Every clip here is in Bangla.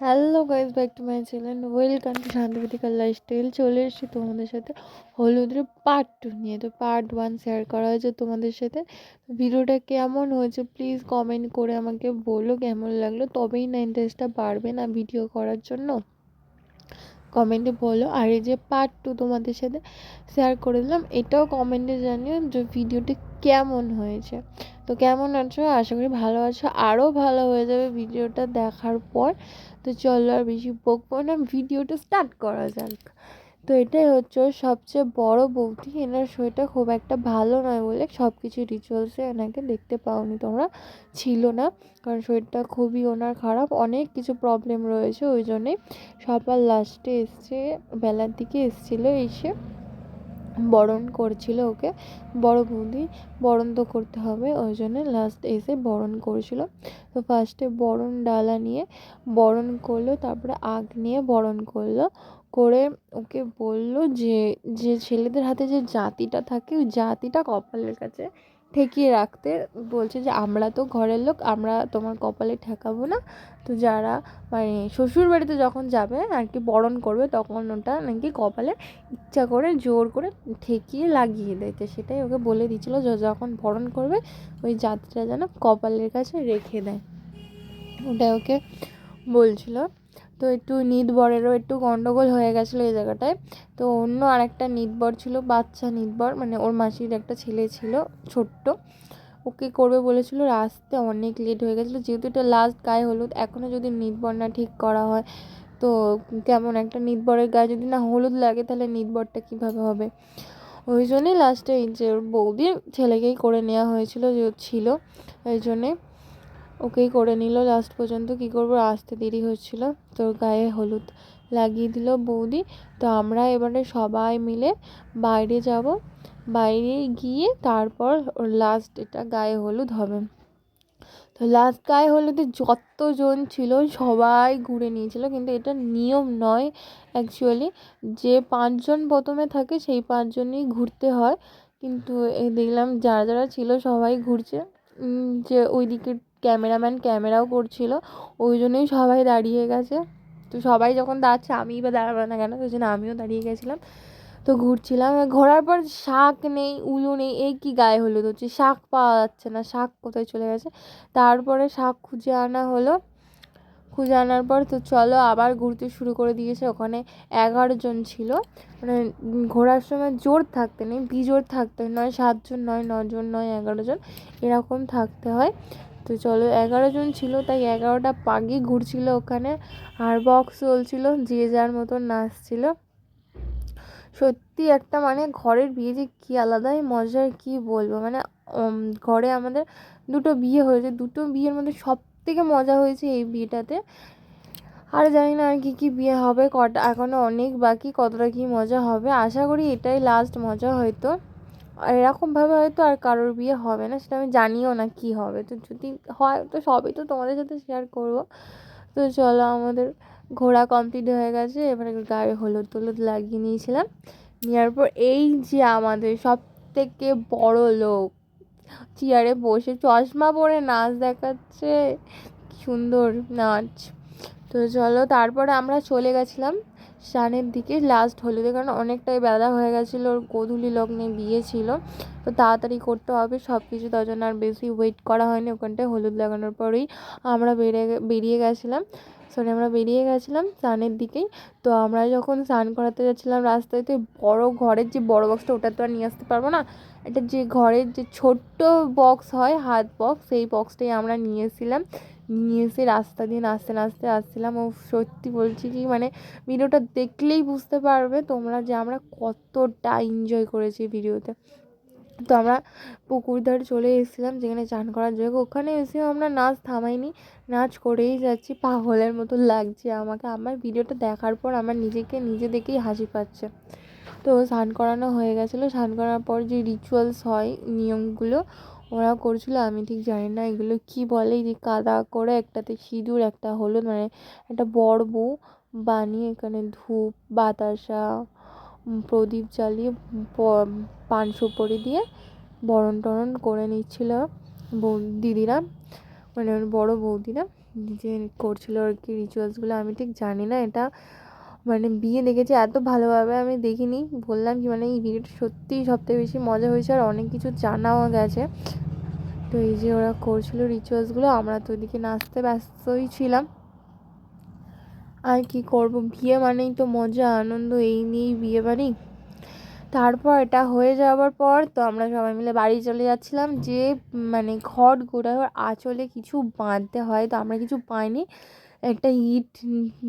Hello guys back to my channel welcome to lifestyle চলে এসেছি তোমাদের সাথে হলুদের পার্ট টু নিয়ে। তো পার্ট ওয়ান শেয়ার করা হয়েছে তোমাদের সাথে। ভিডিওটা কেমন হয়েছে প্লিজ কমেন্ট করে আমাকে বলো, কেমন লাগল? তবেই না ইন্টারেস্টটা বাড়বে না ভিডিও করার জন্য। কমেন্টে বলো। আর এই যে পার্ট টু তোমাদের সাথে শেয়ার করে দিলাম, এটাও কমেন্টে জানিও যে ভিডিওটি কেমন হয়েছে। তো কেমন আছো? আশা করি ভালো আছো। আরও ভালো হয়ে যাবে ভিডিওটা দেখার পর। তো চলো আর বেশি বকবো না ভিডিওটা স্টার্ট করা যাক। তো এটাই হচ্ছে ওর সবচেয়ে বড় বৌদি। এনার শরীরটা খুব একটা ভালো নয় বলে সব কিছু রিচুয়ালসে এনাকে দেখতে পাওনি তোমরা। ছিল না, কারণ শরীরটা খুবই ওনার খারাপ। অনেক কিছু প্রবলেম রয়েছে ওই জন্যেই সবার লাস্টে এসছে, বেলার দিকে এসছিলো এসে বরণ করছিল ওকে। বড় বৌদি, বরণ তো করতে হবে, ওই জন্য লাস্ট এসে বরণ করেছিল। তো ফার্স্টে বরণ ডালা নিয়ে বরণ করল, তারপরে আগ নিয়ে বরণ করল। করে ওকে বলল যে যে ছেলেদের হাতে যে জাতিটা থাকে, ওই জাতিটা কপালের কাছে ঠেকিয়ে রাখতে বলছে যে, আমরা তো ঘরের লোক, আমরা তোমার কপালে ঠেকাবো না। তো যারা মানে শ্বশুর বাড়িতে যখন যাবে, আর কি বরণ করবে, তখন ওটা নাকি কপালে ইচ্ছা করে জোর করে ঠেকিয়ে লাগিয়ে দেয় তো সেটাই ওকে বলে দিচ্ছিল যখন বরণ করবে, ওই জাতিটা যেন কপালের কাছে রেখে দেয়। ওটা ওকে বলছিল। তো একটু নিদবরেরও একটু গন্ডগোল হয়ে গেছিল এই জায়গাটায়। তো অন্য আরেকটা নিদবর ছিল, বাচ্চা নিদবর মানে ওর মাসির একটা ছেলে ছিল, ছোট্ট। ওকে করবে বলেছিল, আসতে অনেক লেট হয়ে গেছিল। যেহেতু এটা লাস্ট গায়ে হলুদ এখনও যদি নিদবর না ঠিক করা হয়, তো কেমন একটা নিদবরের গায়ে যদি না হলুদ লাগে, তাহলে নিদবরটা কীভাবে হবে? ওই জন্যই লাস্টে এই যে ওর বৌদি ছেলেকেই করে নেওয়া হয়েছিল, যে ছিল ওই জন্যে ওকেই করে নিল। লাস্ট পর্যন্ত কী করব? আসতে দেরি হচ্ছিল। তোর গায়ে হলুদ লাগিয়ে দিল বৌদি। তো আমরা এবারে সবাই মিলে বাইরে যাব। বাইরে গিয়ে তারপর লাস্ট এটা গায়ে হলুদ হবে। তো লাস্ট গায়ে হলুদে যতজন ছিল সবাই ঘুরে নিয়েছিল। কিন্তু এটা নিয়ম নয় অ্যাকচুয়ালি যে পাঁচজন প্রথমে থাকে সেই পাঁচজনই ঘুরতে হয়। কিন্তু দেখলাম যারা যারা ছিল সবাই ঘুরছে। যে ওই দিকে ক্যামেরাম্যান ক্যামেরাও করছিল, ওই জন্যই সবাই দাঁড়িয়ে গেছে। তো সবাই যখন দাঁড়াচ্ছে, আমিই বা দাঁড়াবো না কেন? ওই জন্য আমিও দাঁড়িয়ে গেছিলাম। তো ঘুরছিলাম। ঘোরার পর শাক নেই, উলু নেই, এই কি গায়ে হলুদ হচ্ছে? শাক পাওয়া যাচ্ছে না, শাক কোথায় চলে গেছে? তারপরে শাক খুঁজে আনা হলো। খুঁজে আনার পর তো চলো আবার ঘুরতে শুরু করে দিয়েছে। ওখানে এগারো জন ছিল। মানে ঘোরার সময় জোর থাকতে নেই বিজোর থাকতে নয়, সাতজন নয়, নজন নয়, এগারো জন, এরকম থাকতে হয়। তো চলো, এগারো জন ছিল, তাই এগারোটা পাগি ঘুরছিল ওখানে। আর বক্স চলছিল, যে যার মতন নাচছিল। সত্যি একটা মানে ঘরের বিয়ে যে কী আলাদাই মজার, কী বলব? মানে ঘরে আমাদের দুটো বিয়ে হয়েছে। দুটো বিয়ের মধ্যে সব থেকে মজা হয়েছে এই বিয়েটাতে। আর জানি না আর কী কী বিয়ে হবে, কটা এখনও অনেক বাকি, কতটা কী মজা হবে। আশা করি এটাই লাস্ট মজা হয়তো। আর এরকমভাবে হয়তো আর কারোর বিয়ে হবে না, সেটা আমি জানিও না কী হবে। তো যদি হয়, তো সবই তো তোমাদের সাথে শেয়ার করব। তো চলো আমাদের ঘোরা কমপ্লিট হয়ে গেছে। এবারে গায়ে হলুদ টলুদ লাগিয়ে নিয়েছিলাম। নেওয়ার পর এই যে আমাদের সব থেকে বড় লোক, চেয়ারে বসে চশমা পরে নাচ দেখাচ্ছে। সুন্দর নাচ। তো চলো তারপরে আমরা চলে গেছিলাম। স্নানের দিকে লাস্ট হলুদে, কারণ অনেকটাই বেলা হয়ে গেছিল, ওর গোধূলি লগ্নে বিয়ে ছিল। তো তাড়াতাড়ি করতে হবে সব কিছু জন্য আর বেশি ওয়েট করা হয়নি। ওখানটায় হলুদ লাগানোর পরেই আমরা বেরিয়ে বেরিয়ে গেছিলাম। সরি আমরা বেরিয়ে গেছিলাম স্নানের দিকেই। তো আমরা যখন স্নান করাতে যাচ্ছিলাম রাস্তায়, তো বড়ো ঘরের যে বড় বক্সটা ওটা তো আর নিয়ে আসতে পারব না। এটা যে ঘরের যে ছোট্ট বক্স হয়, হাত বক্স সেই বক্সটাই আমরা নিয়ে এসেছিলাম। নিয়ে এসে রাস্তা দিয়ে নাচতে নাচতে আসছিলাম। ও সত্যি বলছি কি মানে ভিডিওটা দেখলেই বুঝতে পারবে তোমরা যে আমরা কতটা এনজয় করেছি ভিডিওতে। তো আমরা পুকুর ধারে চলে এসেছিলাম, যেখানে চান করার জায়গা ওখানে এসেও আমরা নাচ থামাইনি, নাচ করেই যাচ্ছি। পাগলের মতো লাগছে আমাকে। আমার ভিডিওটা দেখার পর আমার নিজেকে নিজে দেখেই হাসি পাচ্ছে। তো স্নান করানো হয়ে গেছিল। স্নান করার পর যে রিচুয়ালস হয়, নিয়মগুলো ওরা করছিল, আমি ঠিক জানি না এগুলো কী বলে যে কাদা করে একটাতে সিঁদুর, একটা হলুদ মানে একটা বড় বউ বানিয়ে এখানে ধূপ, বাতাসা প্রদীপ জ্বালিয়ে পান সুপড়ি দিয়ে বরণ টরণ করে নিচ্ছিল বৌ দিদিরা মানে বড় বৌদিরা, যে করছিল আর কি রিচুয়ালসগুলো আমি ঠিক জানি না এটা মানে বিয়ে দেখেছি, এত ভালোভাবে আমি দেখিনি। বললাম কি মানে এই ভিডিওটা সত্যিই সবথেকে বেশি মজা হয়েছে আর অনেক কিছু জানাও গেছে। তো এই যে ওরা করছিল রিচুয়ালসগুলো আমরা তো ওদিকে নাচতে ব্যস্তই ছিলাম। আর কি করব, বিয়ে মানেই তো মজা, আনন্দ, এই নিয়েই বিয়ে বাড়ি। তারপর এটা হয়ে যাওয়ার পর তো আমরা সবাই মিলে বাড়ি চলে যাচ্ছিলাম। যে মানে ঘট গোড়ার আঁচলে কিছু বাঁধতে হয়, তো আমরা কিছু পাইনি। একটা ইট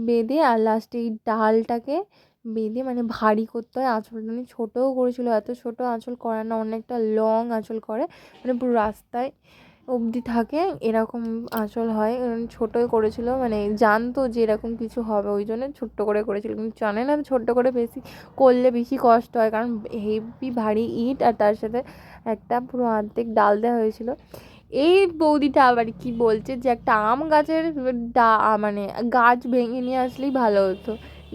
বেঁধে আর লাস্টে এই ডালটাকে বেঁধে মানে ভারী করতে হয়। আঁচলটা মানে ছোটোও করেছিল, এত ছোটো আঁচল করে না, অনেকটা লং আঁচল করে। মানে পুরো রাস্তায় অবধি থাকে, এরকম আঁচল হয়। ছোটোই করেছিল মানে জানতো যে এরকম কিছু হবে, ওই জন্য ছোট্ট করে করেছিল। কিন্তু জানে না ছোট্ট করে বেশি করলে বেশি কষ্ট হয়, কারণ হেভি ভারী ইট আর তার সাথে একটা পুরো অর্ধেক ডাল দেওয়া হয়েছিল। এই বৌদিটা আবার কি বলছে যে একটা আম গাছের ডা মানে গাছ ভেঙে নিয়ে আসলেই ভালো হতো।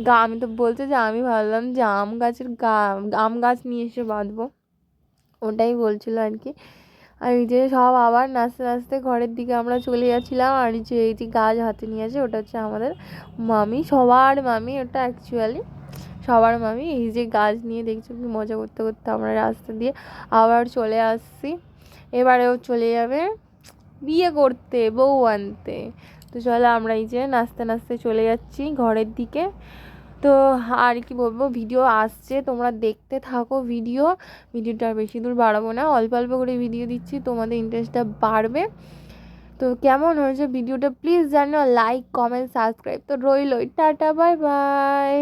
গা, আমি তো বলছে যে আমি ভাবলাম যে আম গাছের গা, আম গাছ নিয়ে এসে বাঁধবো। ওটাই বলছিল আর কি। আর এই যে সব আবার নাচতে নাচতে ঘরের দিকে আমরা চলে যাচ্ছিলাম আর যে, এই যে গাছ হাতে নিয়ে আছে ওটা হচ্ছে আমাদের মামি, সবার মামি ওটা অ্যাকচুয়ালি সবার মামি, এই যে গাছ নিয়ে দেখছ কি মজা করতে করতে আমরা রাস্তা দিয়ে আবার চলে আসছি। এবারেও চলে যাবে বিয়ে করতে, বউ আনতে। তো চলো আমরা এই যে নাচতে নাচতে চলে যাচ্ছি ঘরের দিকে। তো আর কি বলব, ভিডিও আসছে, তোমরা দেখতে থাকো ভিডিও। ভিডিওটা আর বেশি দূর বাড়াবো না, অল্প অল্প করে ভিডিও দিচ্ছি, তোমাদের ইন্টারেস্টটা বাড়বে। তো কেমন হয়েছে ভিডিওটা প্লিজ জানো লাইক কমেন্ট সাবস্ক্রাইব তো রইলই। Tata bye bye